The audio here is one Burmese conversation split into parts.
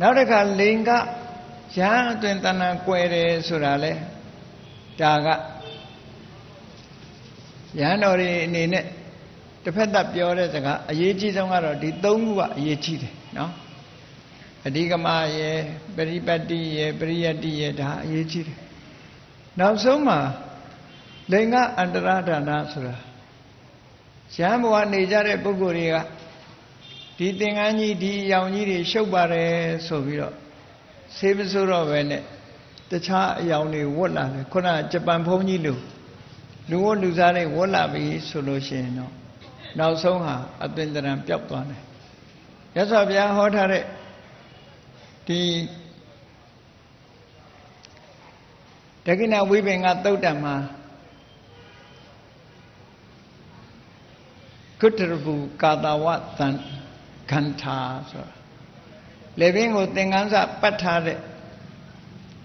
နောက်တစ်ခါလိင်ကရဟန်းအသွင်တဏ္ဍာကွယ်တယ်ဆိုတာလဲဒါကရဟန်းတော်တွေအနေနဲ့တစ်ဖက်သက်ပြောတဲ့စကားအရေးကြီးဆုံးကတော့ဒီသုံးခုကအရေးကြီးတယ်နော်အဓိကမယေပရိပတ်တိယေပရိယတ္တိယေဒါအရေးကြီးတယ်နောက်ဆုံးမှာလိင်ကအန္တရဒါနဆိုတာရဟန်းဘဝနေကြတဲ့ပုဂ္ဂိုလ်တွေက ဒီသင်္ကန်းကြီးဒီအယောင်ကြီးတွေရှုပ်ပါတယ်ဆိုပြီးတော့ဆေးမစိုးတော့ပဲနဲ့တခြားအယောင်တွေဝတ်လာတယ်ခုနကဂျပန်ဘုန်းကြီးလိုလူဝတ်လူစားတွေဝတ်လာပြီဆိုလို့ရှိရင်တော့နောက်ဆုံးဟာအသင်္တရံပျောက်သွားတယ်ရသော်ဘုရားဟောထားတဲ့ဒီဒကိဏဝိပင်္ဂသုတ်တံမှာကုတ္တရဘူကာတာဝတ န်ခန္ဓာဆိုတာလေဘင်းကိုသင်္ကန်းစပတ်ထားတဲ့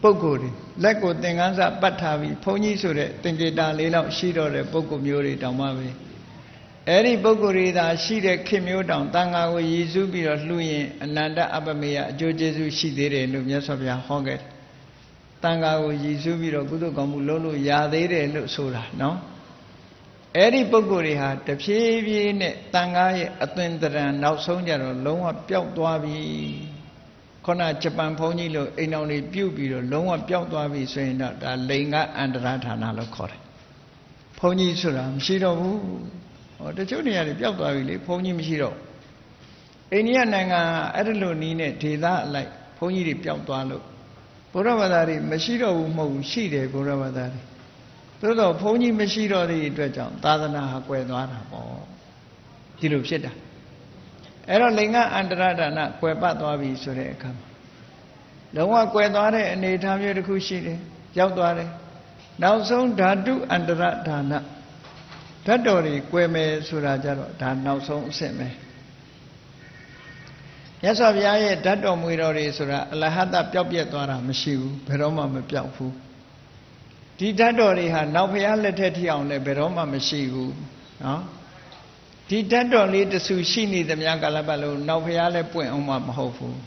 ပုဂ္ဂိုလ်တွေလက်ကိုသင်္ကန်းစပတ်ထားပြီးဘုန်းကြီးဆိုတဲ့သင်္ကေတာလေးလောက်ရှိတော့တဲ့ပုဂ္ဂိုလ်မျိုးတွေတောင်မှပဲအဲ့ဒီပုဂ္ဂိုလ်တွေသာရှိတဲ့ခင်မျိုးတောင်တန်ဃာကိုရည်စူးပြီးတော့လှူရင်အနန္တအပမေယအကျိုးကျေးဇူးရှိသေးတယ်လို့မြတ်စွာဘုရားဟောခဲ့တယ်တန်ဃာကိုရည်စူးပြီးတော့ကုသိုလ်ကောင်းမှုလုပ်လို့ရသေးတယ်လို့ဆိုတာနော် အဲ့ဒီပုဂ္ဂိုလ်တွေဟာတဖြည်းဖြည်းနဲ့တန်ဃာရဲ့အသွင်တရံနောက်ဆုံးကြတော့လုံးဝပျောက်သွားပြီခုနဂျပန်ဘုန်းကြီးလို့အိမ်တော်တွေပြုတ်ပြီးတော့လုံးဝပျောက်သွားပြီဆိုရင်တော့ဒါလိန်ကအန္တရာဌာနလို့ခေါ်တယ်ဘုန်းကြီးဆိုတာမရှိတော့ဘူးဟောတချို့နေရာတွေပျောက်သွားပြီလေဘုန်းကြီးမရှိတော့အိန္ဒိယနိုင်ငံအဲ့ဒီလိုနီးနဲ့ဒေသအလိုက်ဘုန်းကြီးတွေပျောက်သွားလို့ဘုရားဘာသာတွေမရှိတော့ဘူးမဟုတ်ဘူးရှိတယ်ဘုရားဘာသာတွေ သို့တော့ဘုန်းကြီးမရှိတော့တဲ့အတွက်ကြောင့်သာသနာဟာကွယ်သွားတာပေါ့ဒီလိုဖြစ်တာအဲ့တော့လိင်္ဂအန္တရဒါနကွယ်ပတ်သွားပြီဆိုတဲ့အခါမှာလုံးဝကွယ်သွားတဲ့အနေအထားမျိုးတစ်ခုရှိတယ်ရောက်သွားတယ်နောက်ဆုံးဓာတုအန္တရဒါနဓာတ်တော်တွေကွယ်မယ်ဆိုတာကြတော့ဒါနောက်ဆုံးအဆင့်ပဲမြတ်စွာဘုရားရဲ့ဓာတ်တော်မွေတော်တွေဆိုတာအလဟတပျောက်ပြက်သွားတာမရှိဘူးဘယ်တော့မှမပျောက်ဘူး ဒီဓာတ်တော်တွေဟာနောက်ဘုရားလက်ထက်ထိအောင်လည်းဘယ်တော့မှမရှိဘူးနော်ဒီဓာတ်တော်လေးတဆူရှိနေသမျှကာလပတ်လုံးနောက်ဘုရားလည်းပွင့်အောင်မှမဟုတ်ဘူး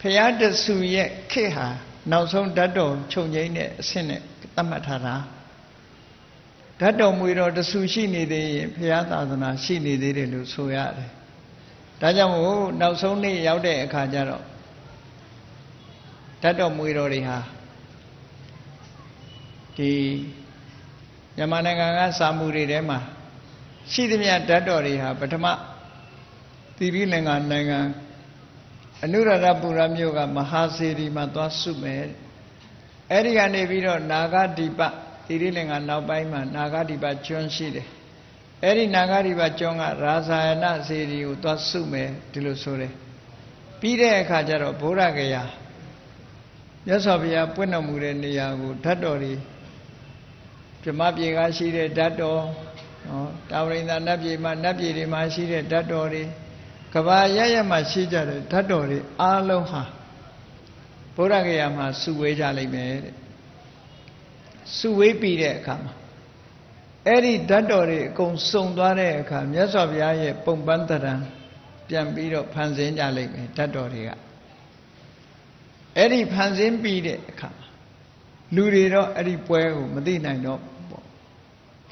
ဘုရားတဆူရဲ့ခေတ်ဟာနောက်ဆုံးဓာတ်တော်ခြုံငိမ့်တဲ့အဆင့်နဲ့သတ်မှတ်ထားတာဓာတ်တော်မွေတော်တဆူရှိနေသေးရင်ဘုရားသာသနာရှိနေသေးတယ်လို့ဆိုရတယ်ဒါကြောင့်မို့နောက်ဆုံးနေ့ရောက်တဲ့အခါကျတော့ဓာတ်တော်မွေတော်တွေဟာ ဒီမြန်မာနိုင်ငံကစာမှုတွေထဲမှာရှိသမျှဓာတ်တော်တွေဟာပထမသီရိလင်္ကာနိုင်ငံအနုရဒပူရမြို့ကမဟာစေရီမှာသွားစုမယ်အဲ့ဒီကနေပြီးတော့နာဂဒီပသီရိလင်္ကာနောက်ပိုင်းမှာနာဂဒီပကျွန်းရှိတယ်အဲ့ဒီနာဂဒီပကျွန်းကရာဇာယနစေရီကိုသွားစုမယ်ဒီလိုဆိုတယ်ပြီးတဲ့အခါကျတော့ဗုဒ္ဓဂယာမြတ်စွာဘုရားပွင့်တော်မူတဲ့နေရာကိုဓာတ်တော်တွေ ပြမပြေကရှိတဲ့ဓာတ်တော်နော်တာဝရိန္ဒနတ်ပြည်မှာနတ်ပြည်တွေမှာရှိတဲ့ဓာတ်တော်တွေကဘာရရမှာရှိကြတဲ့ဓာတ်တော်တွေအားလုံးဟာဗုဒ္ဓဂယာမှာစုဝေးကြလိမ့်မယ်တဲ့စုဝေးပြီးတဲ့အခါမှာအဲ့ဒီဓာတ်တော်တွေအကုန်စုံသွားတဲ့အခါမြတ်စွာဘုရားရဲ့ပုံပန်းတရံပြန်ပြီးတော့ဖန်ဆင်းကြလိမ့်မယ်ဓာတ်တော်တွေကအဲ့ဒီဖန်ဆင်းပြီးတဲ့အခါမှာလူတွေတော့အဲ့ဒီပွဲကိုမသိနိုင်တော့ပေါ့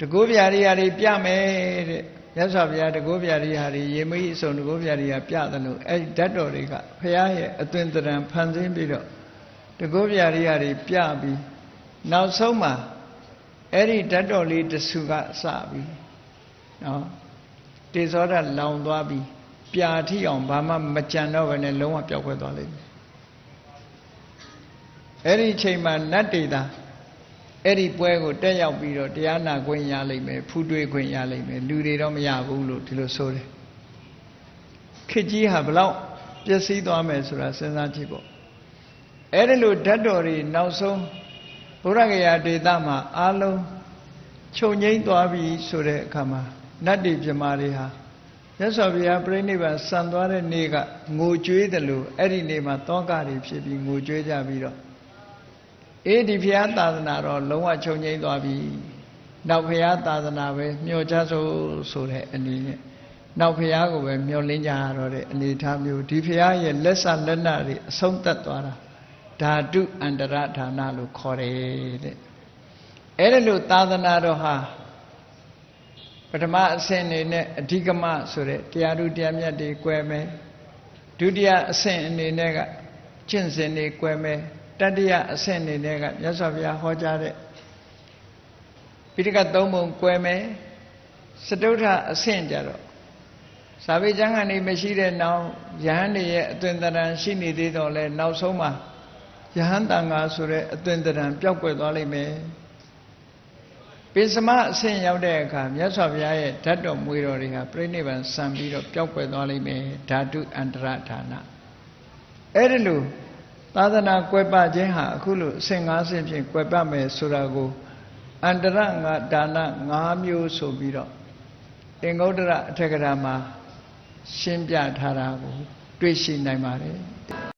တကောဗျာတွေဟာတွေပြမယ်တဲ့မြတ်စွာဘုရားတကောဗျာတွေဟာတွေရေမကြီးအစုံတကောဗျာတွေဟာပြတယ်လို့အဲ့ဒီဓာတ်တော်တွေကဘုရားရဲ့အသွင်တရံဖန်ဆင်းပြီးတော့တကောဗျာတွေဟာတွေပြပြီးနောက်ဆုံးမှာအဲ့ဒီဓာတ်တော်လေးတဆူကစပြီးနော်တေဇောဓာတ်လောင်သွားပြီးပြာထိအောင်ဘာမှမကြံတော့ဘဲနဲ့လုံးဝပျောက်ကွယ်သွားလိမ့်မယ်အဲ့ဒီချိန်မှာနတ်တေသာ အဲ့ဒီပွဲကိုတက်ရောက်ပြီးတော့တရားနာခွင့်ရလိမ့်မယ်ဖူးတွေးခွင့်ရလိမ့်မယ်လူတွေတော့မရဘူးလို့ဒီလိုဆိုတယ်ခေကြီးဟာဘလောက်ပျက်စီးသွားမယ်ဆိုတာစဉ်းစားကြည့်ပေါ့အဲ့ဒီလိုဓာတ်တော်တွေနောက်ဆုံးဘုရားဂယာဒေသမှာအားလုံးချုပ်ငိမ့်သွားပြီဆိုတဲ့အခါမှာနတ်တွေပြမာတွေဟာရသော်ဘုရားပြိဋိဘံဆံသွားတဲ့နေ့ကငိုကြွေးတယ်လို့အဲ့ဒီနေ့မှာတောကတွေဖြစ်ပြီးငိုကြွေးကြပြီးတော့ အေးဒီဘုရားသာသနာတော့လုံးဝချုပ်ငိမ့်သွားပြီနောက်ဘုရားသာသနာပဲမျှော်ချဆိုဆိုတဲ့အနေနဲ့နောက်ဖရာကိုပဲမျောလင်းကြရတော့တဲ့အနေအထားမျိုးဒီဖရာရဲ့လက်ဆလက်နတွေအဆုံးသက်သွားတာဓာတုအန္တရဌာနလို့ခေါ်တယ်တဲ့အဲ့ဒါလို့သာသနာတော်ဟာပထမအဆင့်အနေနဲ့အဓိကမဆိုတဲ့တရားဓုတရားမြတ်တွေ꿰မယ်ဒုတိယအဆင့်အနေနဲ့ကကျင့်စဉ်တွေ꿰မယ် တတိယအဆင့်အနေနဲ့ကမြတ်စွာဘုရားဟောကြားတဲ့ပိဋကသုံးပုံ꿰မယ်စတုထအဆင့်ကြတော့စာပေကျမ်းကနေမရှိတဲ့နောက်ယဟန်တွေရဲ့အသွင်သဏ္ဍာန်ရှိနေသေးတော့လဲနောက်ဆုံးမှာယဟန်တန်ဃာဆိုတဲ့အသွင်သဏ္ဍာန်ပျောက်ကွယ်သွားလိမ့်မယ်ပိစမအဆင့်ရောက်တဲ့အခါမြတ်စွာဘုရားရဲ့ဓာတ်တော်မွေတော်တွေဟာပြိဋိဘံဆံပြီးတော့ပျောက်ကွယ်သွားလိမ့်မယ်ဓာတုအန္တရဌာနအဲ့ဒီလို သာသနာကွယ်ပခြင်းဟာအခုလိုအဆင့်၅ဆင့်ဖြင့်ကွယ်ပမယ်ဆိုတာကိုအန္တရငါဒါန၅မျိုးဆိုပြီးတော့သင်္ဂုတ္တရအထက်ကရာမှာရှင်းပြထားတာကို တွေ့ရှိနိုင်ပါတယ်